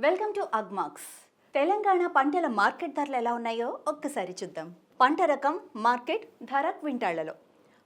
Welcome to Agmax Telangana పంటల market ధరలు ఎలా ఉన్నాయో ఒక్కసారి చూద్దాం. పంట రకం మార్కెట్ ధర క్వింటాళ్ళలో.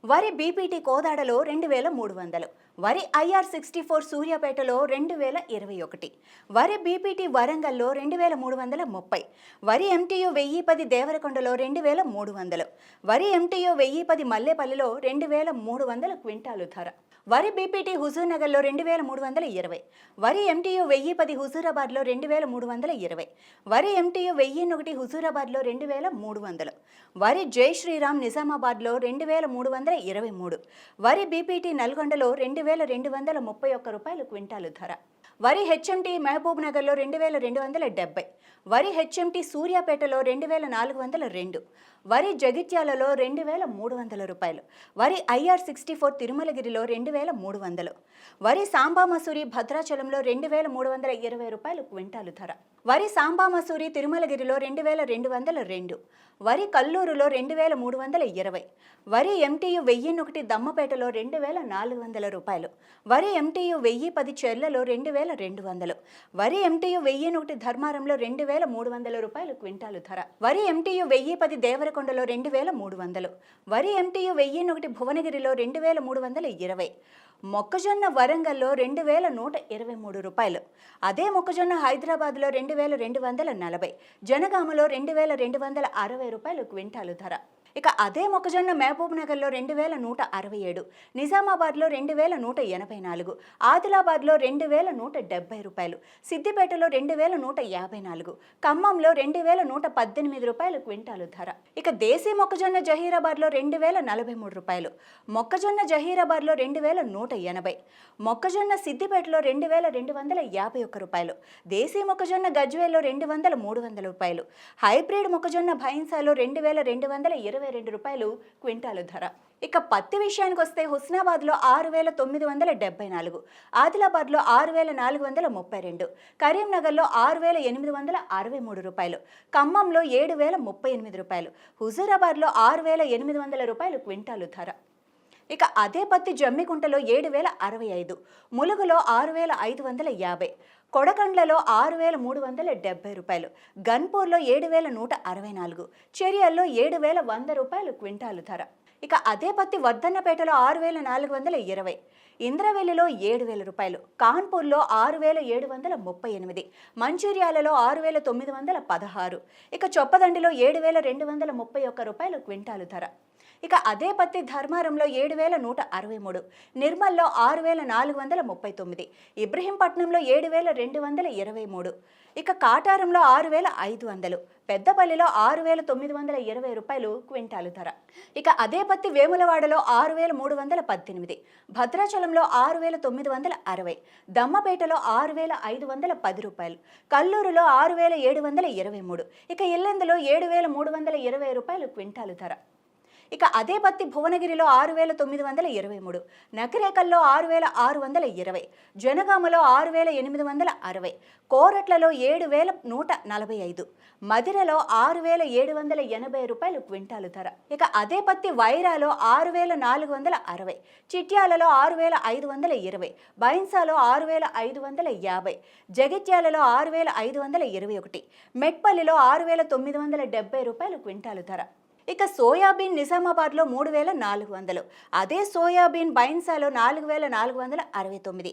వరి బీపీటీ కోదాడలో రెండు వేల మూడు వందలు. వరి ఐఆర్ సిక్స్టీ ఫోర్ సూర్యాపేటలో రెండు వేల ఇరవై ఒకటి వరి బీపీటీ వరంగల్లో రెండు వేల మూడు వందల ముప్పై వరి ఎంటీయు వెయ్యి పది దేవరకొండలో రెండు వేల మూడు వందలు వరి ఎంటీయు వెయ్యి పది మల్లెపల్లిలో రెండు వేల మూడు వందల క్వింటాలు ధర వరి బీపీటీ హుజూర్నగర్లో రెండు వేల మూడు వందల ఇరవై వరి ఎంటీయు వెయ్యి పది హుజూరాబాద్లో రెండు వేల మూడు వందల ఇరవై వరి ఎంటీయు వెయ్యి ఒకటి హుజూరాబాద్లో రెండు వేల మూడు వందలు వరి జై శ్రీరామ్ నిజామాబాద్లో రెండు వేల మూడు వందల ఇరవై మూడు వరి బీపీటీ నల్గొండలో రెండు వేల రెండు వందల ముప్పై ఒక్క రూపాయలు క్వింటాలు ధర. వరి హెచ్ఎంటీ మహబూబ్ నగర్లో రెండు వేల రెండు వందల డెబ్బై వరి హెచ్ఎంటీ సూర్యాపేటలో రెండు వేల నాలుగు వందల రెండు వరి జగిత్యాలలో రెండు వేల మూడు వందల రూపాయలు వరి ఐఆర్ సిక్స్టీ ఫోర్ తిరుమలగిరిలో రెండు వేల మూడు వందలు వరి సాంబా మసూరి భద్రాచలంలో రెండు వేల మూడు వందల ఇరవై రూపాయలు క్వింటాలు ధర వరి సాంబా మసూరి తిరుమలగిరిలో రెండు వేల రెండు వందల రెండు వరి కల్లూరులో రెండు వేల మూడు వందల ఇరవై వరి ఎంటీయు వెయ్యి ఒకటి దమ్మపేటలో రెండు వేల నాలుగు వందల రూపాయలు వరి ఎంటీయు వెయ్యి పది చెర్లలో రెండు వేల రెండు వందలు. వరి ఎంటీయు వెయ్యి నూటి ధర్మారంలో రెండు వేల మూడు వందల రూపాయలు క్వింటాలు ధర. వరి ఎంటీయు వెయ్యి పది దేవరకొండలో రెండు వేల మూడు వందలు. వరి ఎంటీయు వెయ్యి ఒకటి భువనగిరిలో రెండు వేల మూడు వందల ఇరవై. మొక్కజొన్న వరంగల్లో రెండు వేల నూట ఇరవై మూడు రూపాయలు. అదే మొక్కజొన్న హైదరాబాద్లో రెండు వేల రెండు వందల నలభై. జనగామలో రెండు వేల రెండు వందల అరవై రూపాయలు క్వింటాలు ధర. ఇక అదే మొక్కజొన్న మహబూబ్ నగర్లో రెండు వేల నూట అరవై ఏడు నిజామాబాద్లో రెండు వేల నూట ఎనభై నాలుగు ఆదిలాబాద్లో రెండు వేల నూట డెబ్బై రూపాయలు సిద్దిపేటలో రెండు వేల నూట యాభై నాలుగు ఖమ్మంలో రెండు వేల నూట పద్దెనిమిది రూపాయలు క్వింటాలు ధర. ఇక దేశీ మొక్కజొన్న జహీరాబాద్లో రెండు వేల నలభై మూడు రూపాయలు మొక్కజొన్న జహీరాబాద్లో రెండు వేల నూట ఎనభై మొక్కజొన్న సిద్దిపేటలో రెండు వేల రెండు వందల యాభై ఒక్క రూపాయలు దేశీ మొక్కజొన్న గజ్వేల్లో రెండు వందల మూడు వందల రూపాయలు హైబ్రిడ్ మొక్కజొన్న భైన్సాలో రెండు వేల రెండు వందల ఇరవై రెండు రూపాయలు క్వింటాలు ధర. ఇక పత్తి విషయానికి వస్తే హుస్నాబాద్లో ఆరు వేల తొమ్మిది వందల డెబ్బై నాలుగు ఆదిలాబాద్లో ఆరు వేల నాలుగు వందల ముప్పై రెండు కరీంనగర్లో ఆరు వేల ఎనిమిది వందల అరవై మూడు రూపాయలు ఖమ్మంలో ఏడు వేల ముప్పై ఎనిమిది రూపాయలు హుజూరాబాద్లో ఆరు వేల ఎనిమిది వందల రూపాయలు క్వింటాలు ధర. ఇక అదే పత్తి జమ్మికుంటలో ఏడు వేల అరవై ఐదు ములుగులో ఆరు వేల ఐదు వందల యాభై కొడకండ్లలో ఆరు వేల మూడు వందల డెబ్బై రూపాయలు గన్పూర్లో ఏడు వేల నూట అరవై నాలుగు చెరియల్లో ఏడు వేల వంద రూపాయలు క్వింటాలు ధర. ఇక అదే పత్తి వర్ధన్నపేటలో ఆరు వేల నాలుగు వందల ఇరవై ఇంద్రవెల్లిలో ఏడు వేల రూపాయలు కాన్పూర్లో ఆరు వేల ఏడు వందల ముప్పై ఎనిమిది మంచిర్యాలలో ఆరు వేల తొమ్మిది వందల పదహారు ఇక చొప్పదండిలో ఏడు వేల రెండు వందల ముప్పై ఒక్క రూపాయలు క్వింటాలు ధర. ఇక అదే పత్తి ధర్మారంలో ఏడు వేల నూట అరవై మూడు నిర్మల్లో ఆరు వేల నాలుగు వందల ముప్పై తొమ్మిది ఇబ్రహీంపట్నంలో ఏడు వేల రెండు వందల ఇరవై మూడు ఇక కాటారంలో ఆరు వేల ఐదు వందలు పెద్దపల్లిలో ఆరు వేల తొమ్మిది వందల ఇరవై రూపాయలు క్వింటాలు ధర. ఇక అదే పత్తి వేములవాడలో ఆరు వేల మూడు వందల పద్దెనిమిది భద్రాచలంలో ఆరు వేల తొమ్మిది వందల అరవై దమ్మపేటలో ఆరు వేల ఐదు వందల పది రూపాయలు కల్లూరులో ఆరు వేల ఏడు వందల ఇరవై మూడు ఇక ఇల్లెందులో ఏడు వేల మూడు వందల ఇరవై రూపాయలు క్వింటాలు ధర. ఇక అదే పత్తి భువనగిరిలో ఆరు వేల తొమ్మిది వందల ఇరవై మూడు నకిరేకల్లో ఆరు వేల ఆరు వందల ఇరవై జనగామలో ఆరు వేల ఎనిమిది వందల అరవై కోరట్లలో ఏడు వేల నూట నలభై ఐదు మదిరలో ఆరు వేల ఏడు వందల ఎనభై రూపాయలు క్వింటాలు ధర. ఇక అదే పత్తి వైరాలో ఆరు వేల నాలుగు వందల అరవై చిట్యాలలో ఆరు వేల ఐదు వందల ఇరవై బైన్సాలో ఆరు వేల ఐదు వందల యాభై జగిత్యాలలో ఆరు వేల ఐదు వందల ఇరవై ఒకటి మెట్పల్లిలో ఆరు వేల తొమ్మిది వందల డెబ్బై రూపాయలు క్వింటాలు ధర. ఇక సోయాబీన్ నిజామాబాద్లో మూడు వేల నాలుగు వందలు అదే సోయాబీన్ బైన్సాలో నాలుగు వేల నాలుగు వందల అరవై తొమ్మిది.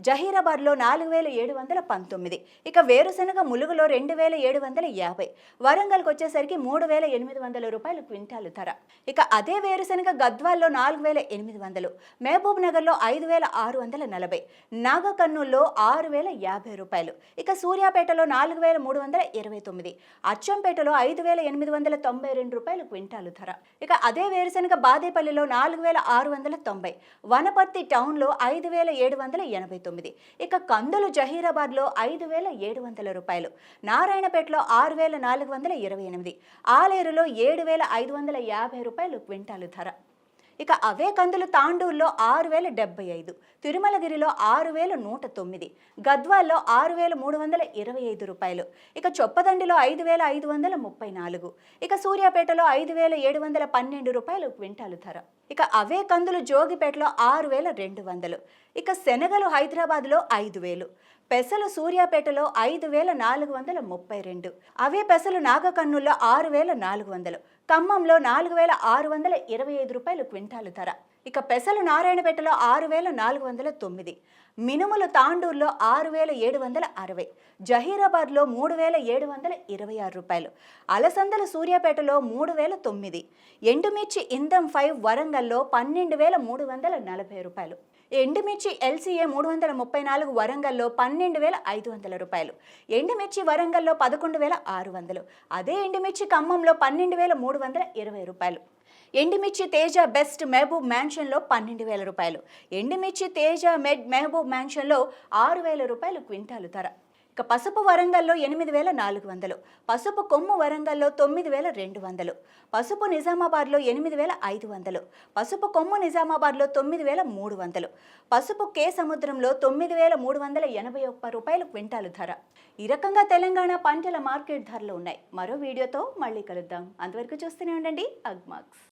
జహీరాబాద్లో నాలుగు వేల ఏడు వందల పంతొమ్మిది ఇక వేరుశనగ ములుగులో రెండు వేల ఏడు వందల యాభై వరంగల్కి వచ్చేసరికి మూడు వేల ఎనిమిది వందల రూపాయలు క్వింటాలు ధర. ఇక అదే వేరుశనగ గద్వాల్లో నాలుగు వేల ఎనిమిది వందలు మహబూబ్ నగర్లో ఐదు వేల ఆరు వందల నలభై నాగకర్నూల్లో ఆరు వేల యాభై రూపాయలు ఇక సూర్యాపేటలో నాలుగు వేల మూడు వందల ఇరవై తొమ్మిది అచ్చంపేటలో ఐదు వేల ఎనిమిది వందల తొంభై రెండు రూపాయలు క్వింటాలు ధర. ఇక అదే వేరుశనగ బాదేపల్లిలో నాలుగు వేల ఆరు వందల తొంభై వనపర్తి టౌన్లో ఐదు వేల ఏడు వందల ఎనభై తొమ్మిది. ఇక కందులు జహీరాబాద్లో ఐదు వేల ఏడు వందల రూపాయలు. నారాయణపేటలో ఆరు వేల నాలుగు వందల ఇరవై ఎనిమిది. ఆలేరులో ఏడు వేల ఐదు వందల యాభై రూపాయలు క్వింటాలు ధర. ఇక అవే కందులు తాండూరులో ఆరు వేల డెబ్బై ఐదు తిరుమలగిరిలో ఆరు వేల నూట తొమ్మిది గద్వాల్లో ఆరు వేల మూడు వందల ఇరవై ఐదు రూపాయలు ఇక చొప్పదండిలో ఐదు వేల ఐదు వందల ముప్పై నాలుగు ఇక సూర్యాపేటలో ఐదు వేల ఏడు వందల పన్నెండు రూపాయలు క్వింటాలు ధర. ఇక అవే కందులు జోగిపేటలో ఆరు వేల రెండు వందలు ఇక శనగలు హైదరాబాద్లో ఐదు వేలు పెసలు సూర్యాపేటలో ఐదు వేల నాలుగు వందల ముప్పై రెండు అవే పెసలు నాగకన్నుల్లో ఆరు వేల నాలుగు వందలు ఖమ్మంలో నాలుగు వేల ఆరు వందల ఇరవై ఐదు రూపాయలు క్వింటాలు ధర. ఇక పెసలు నారాయణపేటలో ఆరు వేల నాలుగు వందల తొమ్మిది. మినుములు తాండూరులో ఆరు వేల ఏడు వందల అరవై. జహీరాబాద్లో మూడు వేల ఏడు వందల ఇరవై ఆరు రూపాయలు. అలసందల సూర్యాపేటలో మూడు వేల తొమ్మిది. ఎండుమిర్చి ఇందం ఫైవ్ వరంగల్లో పన్నెండు వేల మూడు వందల నలభై రూపాయలు. ఎండుమిర్చి ఎల్సీఏ మూడు వందల ముప్పై నాలుగు వరంగల్లో పన్నెండు వేల ఐదు వందల రూపాయలు. ఎండుమిర్చి వరంగల్లో పదకొండు వేల ఆరు వందలు. అదే ఎండుమిర్చి ఖమ్మంలో పన్నెండు వేల మూడు వందల ఇరవై రూపాయలు. ఎండుమిర్చి తేజ బెస్ట్ మహబూబ్ మ్యాన్షన్లో పన్నెండు వేల రూపాయలు. ఎండుమిర్చి తేజ మెడ్ మహబూబ్ మ్యాన్షన్లో ఆరు వేల రూపాయలు క్వింటాలు ధర. ఇక పసుపు వరంగల్లో ఎనిమిది వేల నాలుగు వందలు. పసుపు కొమ్ము వరంగల్లో తొమ్మిది వేల రెండు వందలు. పసుపు నిజామాబాద్లో ఎనిమిది వేల ఐదు వందలు. పసుపు కొమ్ము నిజామాబాద్లో తొమ్మిది వేల మూడు వందలు. పసుపు కే సముద్రంలో తొమ్మిది వేల మూడు వందల ఎనభై ఒక్క రూపాయలు క్వింటాలు ధర. ఈ రకంగా తెలంగాణ పంటల మార్కెట్ ధరలు ఉన్నాయి. మరో వీడియోతో మళ్ళీ కలుద్దాం. అంతవరకు చూస్తూనే ఉండండి. అగ్మాక్స్